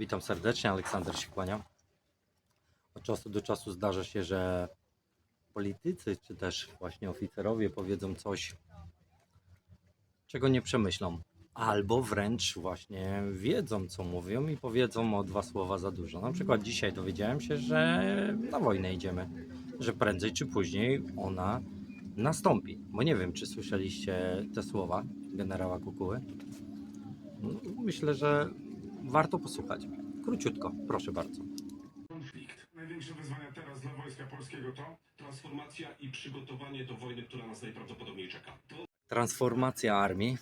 Witam serdecznie, Aleksander się kłania. Od czasu do czasu zdarza się, że politycy czy też właśnie oficerowie powiedzą coś, czego nie przemyślą. Albo wręcz właśnie wiedzą, co mówią i powiedzą o dwa słowa za dużo. Na przykład dzisiaj dowiedziałem się, że na wojnę idziemy, że prędzej czy później ona nastąpi. Bo nie wiem, czy słyszeliście te słowa generała Kukuły. No, Myślę, że warto posłuchać. Króciutko, proszę bardzo. konflikt. Największe wyzwania teraz dla Wojska Polskiego to Transformacja i przygotowanie do wojny, która nas najprawdopodobniej czeka. To Transformacja armii.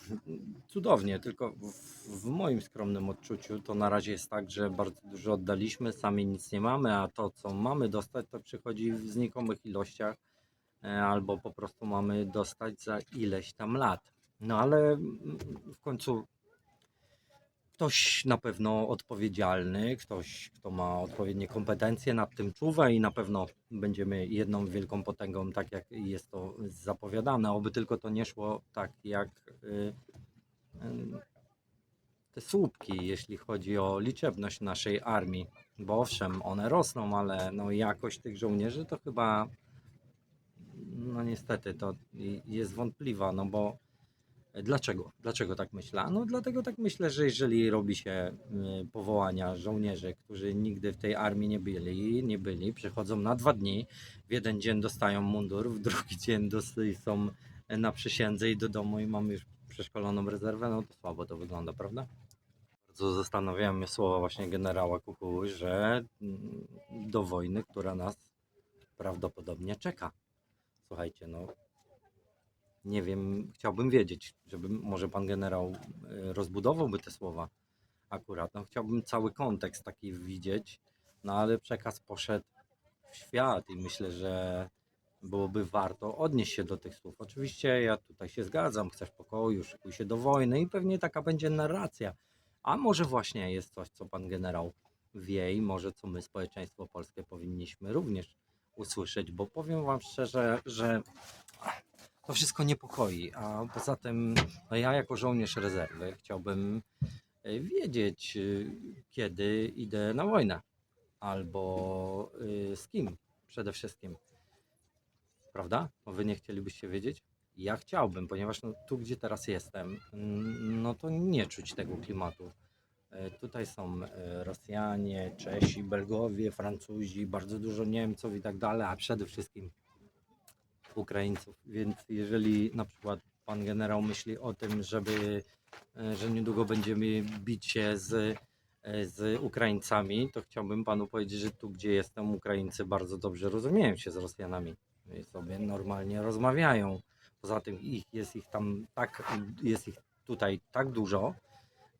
Cudownie, tylko w, w moim skromnym odczuciu to na razie jest tak, że bardzo dużo oddaliśmy, sami nic nie mamy, a to, co mamy dostać, to przychodzi w znikomych ilościach, e, albo po prostu mamy dostać za ileś tam lat. No ale mm, w końcu ktoś na pewno odpowiedzialny, ktoś, kto ma odpowiednie kompetencje nad tym czuwa i na pewno będziemy jedną wielką potęgą, tak jak jest to zapowiadane. Oby tylko to nie szło tak jak y, y, te słupki, jeśli chodzi o liczebność naszej armii. Bo owszem, one rosną, ale no jakość tych żołnierzy to chyba no niestety to jest wątpliwa, no bo Dlaczego? Dlaczego tak myślę? No dlatego tak myślę, że jeżeli robi się y, powołania żołnierzy, którzy nigdy w tej armii nie byli, nie byli, przychodzą na dwa dni, w jeden dzień dostają mundur, w drugi dzień są na przysiędze i do domu i mamy już przeszkoloną rezerwę, no to słabo to wygląda, prawda? Bardzo zastanawiają mnie słowa właśnie generała Kukuły, że mm, do wojny, która nas prawdopodobnie czeka. Słuchajcie, no nie wiem, chciałbym wiedzieć, żeby może pan generał e, rozbudowałby te słowa akurat. No, chciałbym cały kontekst taki widzieć, no ale przekaz poszedł w świat i myślę, że byłoby warto odnieść się do tych słów. Oczywiście ja tutaj się zgadzam, chcesz pokoju, szykuj się do wojny i pewnie taka będzie narracja. A może właśnie jest coś, co pan generał wie i może co my, społeczeństwo polskie, powinniśmy również usłyszeć, bo powiem wam szczerze, że to wszystko niepokoi. A poza tym, no ja jako żołnierz rezerwy chciałbym e, wiedzieć, y, kiedy idę na wojnę. Albo y, z kim przede wszystkim. Prawda? No wy nie chcielibyście wiedzieć? Ja chciałbym, ponieważ no, tu, gdzie teraz jestem, mm, no to nie czuć tego klimatu. E, Tutaj są e, Rosjanie, Czesi, Belgowie, Francuzi, bardzo dużo Niemców i tak dalej, a przede wszystkim Ukraińców. Więc jeżeli na przykład pan generał myśli o tym, żeby, e, że niedługo będziemy bić się z, e, z Ukraińcami, to chciałbym panu powiedzieć, że tu gdzie jestem, Ukraińcy bardzo dobrze rozumieją się z Rosjanami i sobie normalnie rozmawiają. Poza tym ich, jest ich tam tak, jest ich tutaj tak dużo,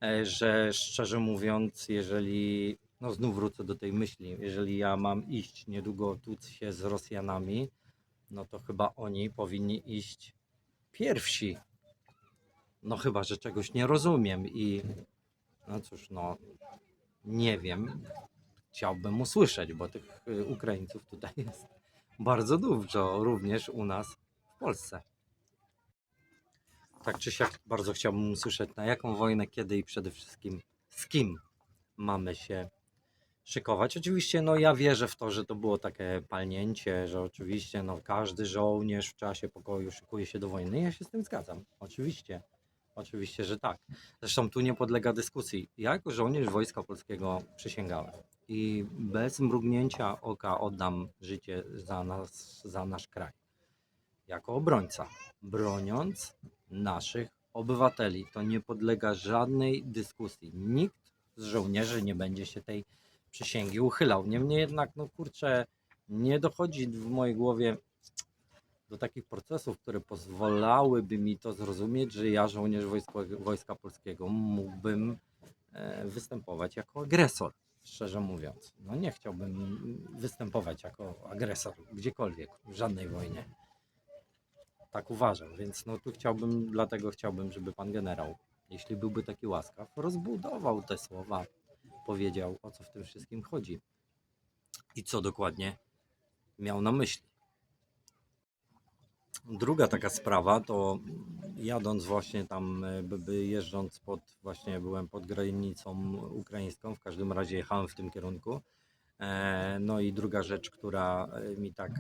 e, że szczerze mówiąc, jeżeli, no znów wrócę do tej myśli, jeżeli ja mam iść niedługo tłuc się z Rosjanami, no to chyba oni powinni iść pierwsi. No chyba, że czegoś nie rozumiem i no cóż, no nie wiem. Chciałbym usłyszeć, bo tych y, Ukraińców tutaj jest bardzo dużo, również u nas w Polsce. Tak czy siak bardzo chciałbym usłyszeć, na jaką wojnę, kiedy i przede wszystkim z kim mamy się szykować. Oczywiście, no ja wierzę w to, że to było takie palnięcie, że oczywiście no, każdy żołnierz w czasie pokoju szykuje się do wojny. Ja się z tym zgadzam. Oczywiście. Oczywiście, że tak. Zresztą tu nie podlega dyskusji. Ja jako żołnierz Wojska Polskiego przysięgałem i bez mrugnięcia oka oddam życie za nas, za nasz kraj. Jako obrońca, broniąc naszych obywateli. To nie podlega żadnej dyskusji. Nikt z żołnierzy nie będzie się tej przysięgi uchylał. Niemniej jednak, no kurczę, nie dochodzi w mojej głowie do takich procesów, które pozwalałyby mi to zrozumieć, że ja, żołnierz Wojska, Wojska Polskiego, mógłbym e, występować jako agresor, szczerze mówiąc. No nie chciałbym występować jako agresor gdziekolwiek, w żadnej wojnie. Tak uważam, więc no tu chciałbym, dlatego chciałbym, żeby pan generał, jeśli byłby taki łaskaw, rozbudował te słowa, powiedział o co w tym wszystkim chodzi i co dokładnie miał na myśli. Druga taka sprawa to jadąc właśnie tam, jeżdżąc pod, właśnie byłem pod granicą ukraińską, w każdym razie jechałem w tym kierunku. E, no i druga rzecz, która e, mi tak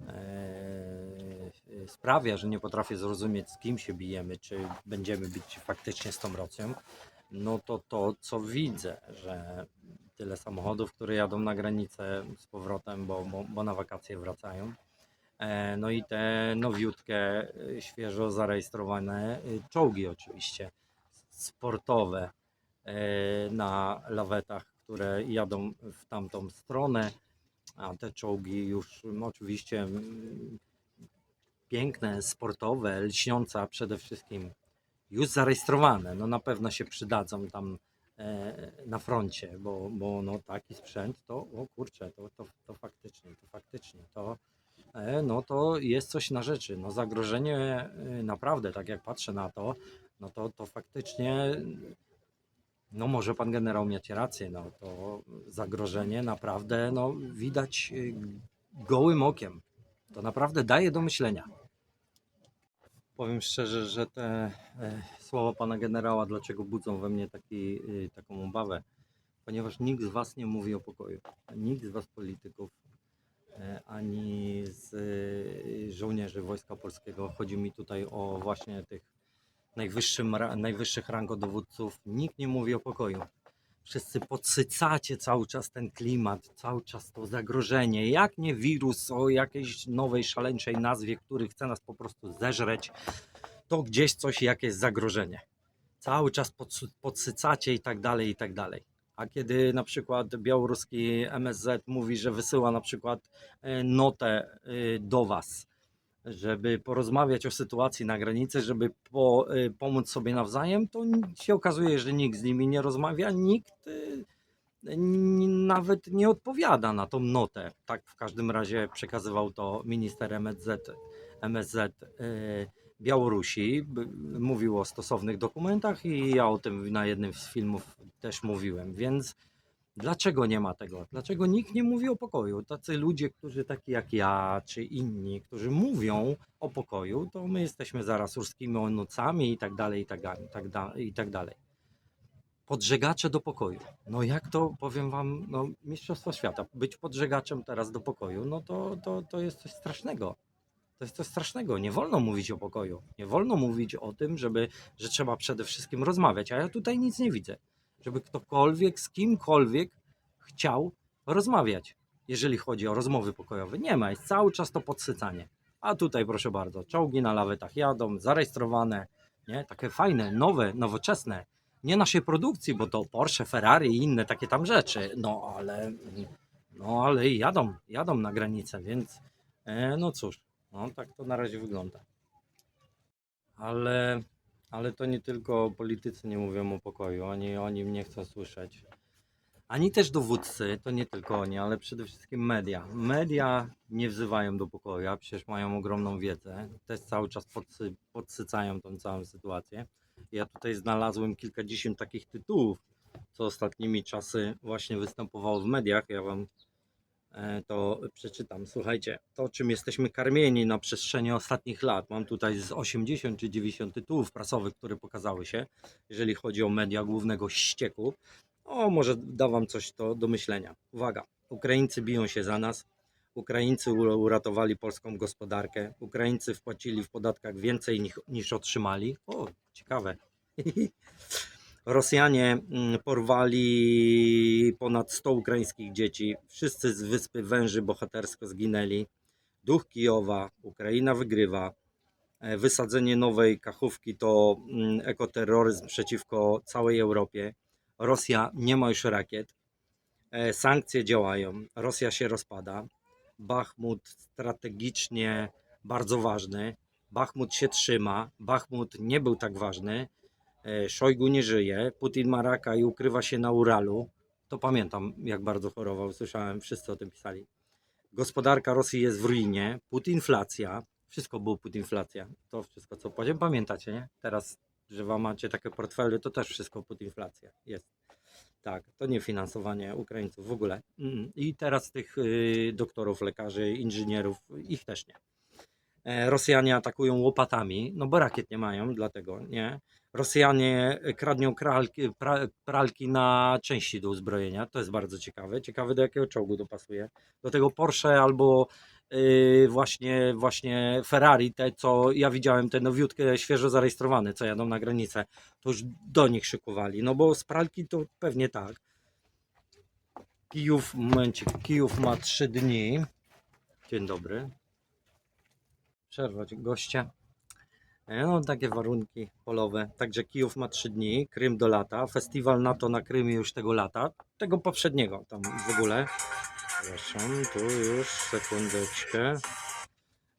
e, sprawia, że nie potrafię zrozumieć z kim się bijemy, czy będziemy bić faktycznie z tą Rosją, no to to, co widzę, że tyle samochodów, które jadą na granicę z powrotem, bo, bo, bo na wakacje wracają. E, No i te nowiutkie, e, świeżo zarejestrowane e, czołgi oczywiście, sportowe na lawetach, które jadą w tamtą stronę, a te czołgi już mm, oczywiście mm, piękne, sportowe, lśniące, a przede wszystkim już zarejestrowane, no na pewno się przydadzą tam e, na froncie, bo, bo no taki sprzęt to, o kurczę, to, to, to faktycznie, to faktycznie, to e, no to jest coś na rzeczy. No zagrożenie e, naprawdę, tak jak patrzę na to, no to, to faktycznie, no może pan generał mieć rację, no to zagrożenie naprawdę, no widać gołym okiem. To naprawdę daje do myślenia. Powiem szczerze, że te e, słowa pana generała, dlaczego budzą we mnie taki, y, taką obawę, ponieważ nikt z was nie mówi o pokoju. Nikt z was polityków, e, ani z y, żołnierzy Wojska Polskiego. Chodzi mi tutaj o właśnie tych najwyższych rangodowódców. Nikt nie mówi o pokoju. Wszyscy podsycacie cały czas ten klimat, cały czas to zagrożenie. Jak nie wirus o jakiejś nowej, szaleńczej nazwie, który chce nas po prostu zeżreć, to gdzieś coś, jakieś zagrożenie. Cały czas podsy- podsycacie i tak dalej, i tak dalej. A kiedy na przykład białoruski MSZ mówi, że wysyła na przykład e, notę e, do Was, żeby porozmawiać o sytuacji na granicy, żeby po, y, pomóc sobie nawzajem, to się okazuje, że nikt z nimi nie rozmawia, nikt y, nawet nie odpowiada na tą notę. Tak w każdym razie przekazywał to minister MSZ, MSZ y, Białorusi. Mówił o stosownych dokumentach i ja o tym na jednym z filmów też mówiłem, więc Dlaczego nie ma tego? Dlaczego nikt nie mówi o pokoju? Tacy ludzie, którzy taki jak ja, czy inni, którzy mówią o pokoju, to my jesteśmy zaraz ruskimi onocami i tak dalej, i tak dalej, i tak dalej, i tak dalej. Podżegacze do pokoju. No jak to, powiem wam, no mistrzostwo świata, być podżegaczem teraz do pokoju, no to, to, to jest coś strasznego. To jest coś strasznego. Nie wolno mówić o pokoju. Nie wolno mówić o tym, żeby, że trzeba przede wszystkim rozmawiać. A ja tutaj nic nie widzę żeby ktokolwiek z kimkolwiek chciał rozmawiać, jeżeli chodzi o rozmowy pokojowe. Nie ma, jest cały czas to podsycanie. A tutaj proszę bardzo, czołgi na lawetach jadą, zarejestrowane, nie? takie fajne, nowe, nowoczesne. Nie naszej produkcji, bo to Porsche, Ferrari i inne takie tam rzeczy. No ale, no ale jadą, jadą na granicę, więc e, no cóż, no tak to na razie wygląda. Ale ale to nie tylko politycy nie mówią o pokoju, oni o nim nie chcą słyszeć. Ani też dowódcy, to nie tylko oni, ale przede wszystkim media. Media nie wzywają do pokoju, a przecież mają ogromną wiedzę. Też cały czas podsy, podsycają tą całą sytuację. Ja tutaj znalazłem kilkadziesiąt takich tytułów, co ostatnimi czasy właśnie występowało w mediach. Ja wam to przeczytam. Słuchajcie, to czym jesteśmy karmieni na przestrzeni ostatnich lat. Mam tutaj z 80 czy 90 tytułów prasowych, które pokazały się, jeżeli chodzi o media głównego ścieku. O, może da wam coś to do myślenia. Uwaga, Ukraińcy biją się za nas. Ukraińcy uratowali polską gospodarkę. Ukraińcy wpłacili w podatkach więcej niż, niż otrzymali. O, ciekawe. Rosjanie mm, porwali ponad 100 ukraińskich dzieci. Wszyscy z wyspy Węży bohatersko zginęli. Duch Kijowa, Ukraina wygrywa. E, Wysadzenie nowej kachówki to mm, ekoterroryzm przeciwko całej Europie. Rosja nie ma już rakiet. E, Sankcje działają. Rosja się rozpada. Bachmut strategicznie bardzo ważny. Bachmut się trzyma. Bachmut nie był tak ważny. E, Szojgu nie żyje, Putin ma raka i ukrywa się na Uralu. To pamiętam, jak bardzo chorował, słyszałem, wszyscy o tym pisali. Gospodarka Rosji jest w ruinie, putinflacja, wszystko było putinflacja. To wszystko, co powiem, pamiętacie, nie? Teraz, że wam macie takie portfele, to też wszystko putinflacja jest. Tak, to nie finansowanie Ukraińców w ogóle. Mm, I teraz tych y, doktorów, lekarzy, inżynierów, ich też nie. E, Rosjanie atakują łopatami, no bo rakiet nie mają, dlatego nie. Rosjanie kradną kralki, pra, pralki na części do uzbrojenia, to jest bardzo ciekawe. Ciekawe do jakiego czołgu to pasuje. Do tego Porsche albo yy, właśnie, właśnie Ferrari, te co ja widziałem, te nowiutkie, świeżo zarejestrowane, co jadą na granicę, to już do nich szykowali. No bo z pralki to pewnie tak. Kijów, momencik, Kijów ma 3 dni. Dzień dobry. Przerwać gościa. E, No, takie warunki polowe. Także Kijów ma 3 dni, Krym do lata. Festiwal NATO na Krymie już tego lata. Tego poprzedniego tam w ogóle. Przepraszam, tu już sekundeczkę.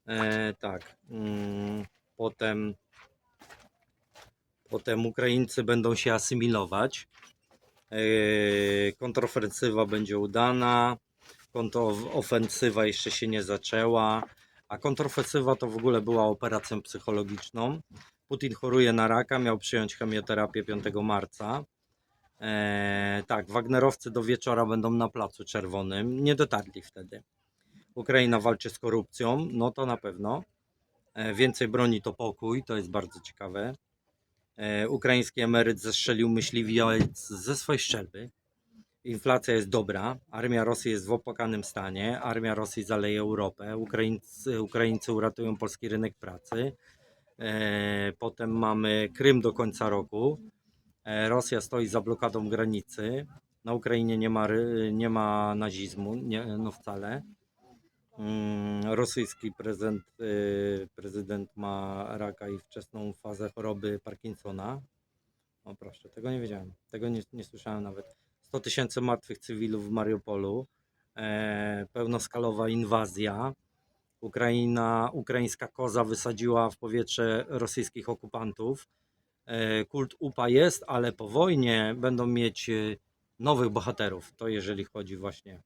E, tak. Mm, potem, potem Ukraińcy będą się asymilować. E, kontrofensywa będzie udana. Kontrofensywa jeszcze się nie zaczęła. A kontrofensywa to w ogóle była operacją psychologiczną. Putin choruje na raka, miał przyjąć chemioterapię 5 marca. Eee, tak, Wagnerowcy do wieczora będą na Placu Czerwonym. Nie dotarli wtedy. Ukraina walczy z korupcją, no to na pewno. E, więcej broni to pokój, to jest bardzo ciekawe. E, ukraiński emeryt zestrzelił myśliwiec ze swojej szczelby. Inflacja jest dobra, armia Rosji jest w opłakanym stanie, armia Rosji zaleje Europę, Ukraińcy, Ukraińcy uratują polski rynek pracy. E, potem mamy Krym do końca roku. E, Rosja stoi za blokadą granicy. Na Ukrainie nie ma, nie ma nazizmu, nie, no wcale. Mm, Rosyjski prezydent, y, prezydent ma raka i wczesną fazę choroby Parkinsona. O proszę, tego nie wiedziałem. Tego nie, nie słyszałem nawet. 100 tysięcy martwych cywilów w Mariupolu. E, pełnoskalowa inwazja. Ukraina, ukraińska koza wysadziła w powietrze rosyjskich okupantów. E, kult UPA jest, ale po wojnie będą mieć e, nowych bohaterów. To jeżeli chodzi właśnie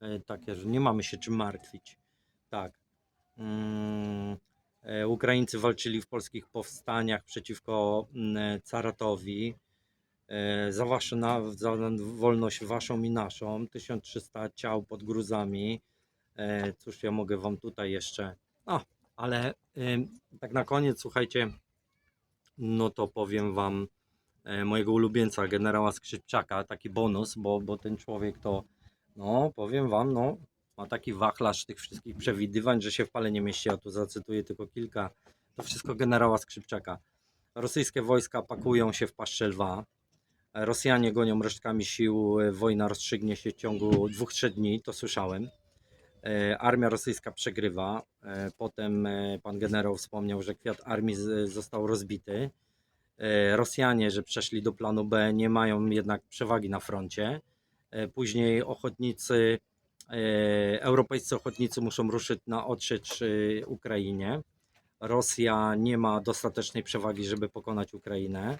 e, takie, że nie mamy się czym martwić. Tak. Mm, e, Ukraińcy walczyli w polskich powstaniach przeciwko mm, caratowi. E, Za, wasze, na, za wolność waszą i naszą. 1300 ciał pod gruzami. E, Cóż ja mogę wam tutaj jeszcze. A, ale tak na koniec, słuchajcie, no to powiem wam e, mojego ulubieńca, generała Skrzypczaka, taki bonus, bo, bo ten człowiek to, no powiem wam, no ma taki wachlarz tych wszystkich przewidywań, że się w pale nie mieści, ja tu zacytuję tylko kilka, to wszystko generała Skrzypczaka. Rosyjskie wojska pakują się w paszczę lwa, Rosjanie gonią resztkami sił, e, wojna rozstrzygnie się w ciągu dwóch, trzech dni, to słyszałem. E, Armia rosyjska przegrywa. E, Potem pan generał wspomniał, że kwiat armii został rozbity. Rosjanie, że przeszli do planu B, nie mają jednak przewagi na froncie. Później ochotnicy, europejscy ochotnicy muszą ruszyć na odsiecz Ukrainie. Rosja nie ma dostatecznej przewagi, żeby pokonać Ukrainę.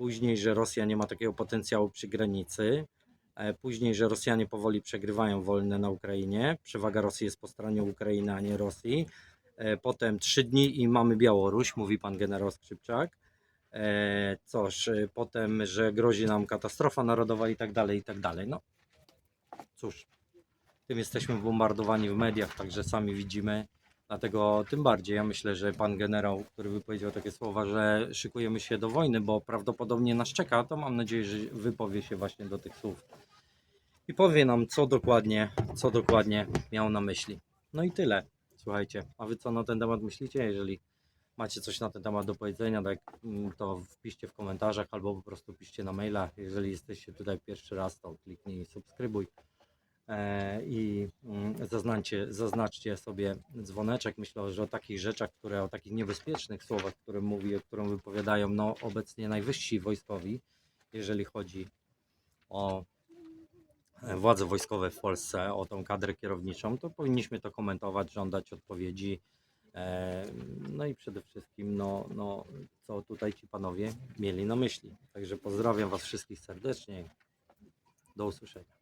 Później, że Rosja nie ma takiego potencjału przy granicy. E, Później, że Rosjanie powoli przegrywają wojnę na Ukrainie. Przewaga Rosji jest po stronie Ukrainy, a nie Rosji. E, Potem trzy dni i mamy Białoruś, mówi pan generał Skrzypczak. E, Coż, potem, że grozi nam katastrofa narodowa i tak dalej, i tak dalej. No cóż, tym jesteśmy bombardowani w mediach, także sami widzimy. Dlatego tym bardziej ja myślę, że pan generał, który wypowiedział takie słowa, że szykujemy się do wojny, bo prawdopodobnie nas czeka, to mam nadzieję, że wypowie się właśnie do tych słów i powie nam, co dokładnie, co dokładnie miał na myśli. No i tyle. Słuchajcie, a wy co na ten temat myślicie? Jeżeli macie coś na ten temat do powiedzenia, tak, to wpiszcie w komentarzach albo po prostu piszcie na maila. Jeżeli jesteście tutaj pierwszy raz, to kliknij subskrybuj i mm, zaznaczcie, zaznaczcie sobie dzwoneczek. Myślę, że o takich rzeczach, które o takich niebezpiecznych słowach, które mówi, którą wypowiadają no, obecnie najwyżsi wojskowi, jeżeli chodzi o e, władze wojskowe w Polsce, o tą kadrę kierowniczą, to powinniśmy to komentować, żądać odpowiedzi. E, No i przede wszystkim, no, no, co tutaj ci panowie mieli na myśli. Także pozdrawiam Was wszystkich serdecznie. Do usłyszenia.